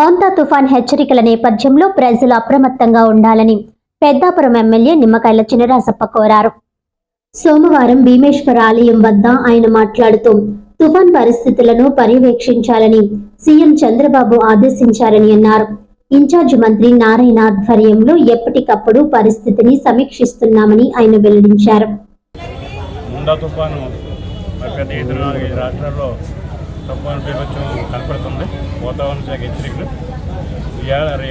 మోంతా తుఫాన్ హెచ్చరికల నేపథ్యంలో ప్రజలు అప్రమత్తంగా ఉండాలని పెద్దాపురం ఎమ్మెల్యే నిమ్మకాయల చినరాసప్ప కోరారు. సోమవారం భీమేశ్వర ఆలయం వద్ద ఆయన మాట్లాడుతూ తుఫాన్ పరిస్థితులను పర్యవేక్షించాలని సీఎం చంద్రబాబు ఆదేశించారని అన్నారు. ఇన్ఛార్జ్ మంత్రి నారాయణ ఆధ్వర్యంలో ఎప్పటికప్పుడు పరిస్థితిని సమీక్షిస్తున్నామని ఆయన వెల్లడించారు. తుఫాను మరి బీభత్సం కనపడుతుంది. వాతావరణ శాఖ హెచ్చరికలు.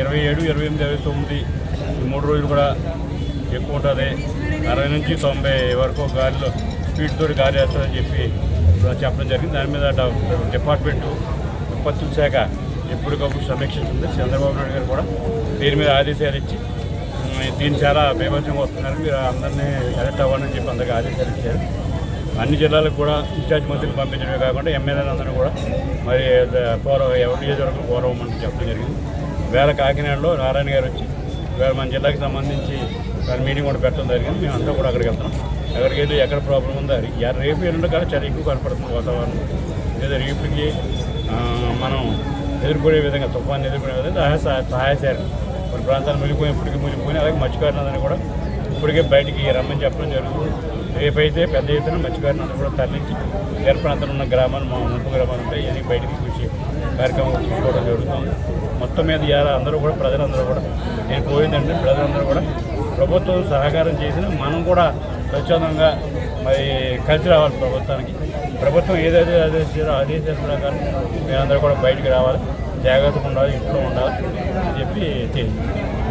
ఇరవై ఏడు ఇరవై ఎనిమిది ఇరవై తొమ్మిది ఈ మూడు రోజులు కూడా ఎక్కువ ఉంటుంది. అరవై నుంచి తొంభై వరకు గాలిలో స్పీడ్ తోటి గాలి వేస్తుందని చెప్పి చెప్పడం జరిగింది. దాని మీద డిపార్ట్మెంట్ డిపార్ట్మెంటు విపత్తుల శాఖ ఎప్పటికప్పుడు సమీక్షిస్తుంది. చంద్రబాబు నాయుడు గారు కూడా దీని మీద ఆదేశాలు ఇచ్చి దీని చాలా బీభత్సంగా వస్తున్నారు. మీరు అందరినీ అలర్ట్ అవ్వాలని చెప్పి అందరికీ ఆదేశాలు ఇచ్చారు. అన్ని జిల్లాలకు కూడా ఇన్ఛార్జ్ మంత్రులు పంపించడమే కాకుండా ఎమ్మెల్యేలందరూ కూడా మరి పూర్వం ఎవరి నియోజకవర్గం పూర్వం అని చెప్పడం జరిగింది వేళ కాకినాడలో నారాయణ గారు వచ్చి వేళ మన జిల్లాకి సంబంధించి దాని మీటింగ్ కూడా పెట్టడం జరిగింది మేము అంతా కూడా అక్కడికి వెళ్తాం అక్కడికి వెళ్ళి ఎక్కడ ప్రాబ్లం ఉందో అది ఇవాళ రేపు ఎల్లుండి కానీ చాలా ఎక్కువ కనపడుతుంది వాతావరణం లేదా రేపుకి మనం ఎదుర్కొనే విధంగా తుఫాన్ని ఎదుర్కొనే విధంగా సహాయ సహాయ చేయాలి కొన్ని ప్రాంతాలు మునిగిపోయినప్పటికీ ఇప్పటికీ అలాగే మత్స్యకారులందరినీ కూడా ఇప్పటికే బయటికి రమ్మని చెప్పడం జరుగుతుంది. రేపైతే పెద్ద ఎత్తున మత్స్యకారులందరూ కూడా తరలించి తీర ప్రాంతంలో ఉన్న గ్రామాలు మా ముంపు గ్రామాలు ఉంటాయి ఇవన్నీ బయటికి చూసి కార్యక్రమం తీసుకోవడం జరుగుతుంది. మొత్తం మీద ఇలా అందరూ కూడా ప్రజలందరూ కూడా నేను కోరిందంటే ప్రజలందరూ కూడా ప్రభుత్వం సహకారం చేసిన మనం కూడా స్వచ్ఛందంగా మరి కలిసి రావాలి ప్రభుత్వానికి. ప్రభుత్వం ఏదైతే ఆదేశారో ఆదేశాల ప్రకారం మేమందరూ కూడా బయటికి రావాలి. జాగ్రత్తగా ఉండాలి ఇంట్లో ఉండాలి అని చెప్పి తెలియదు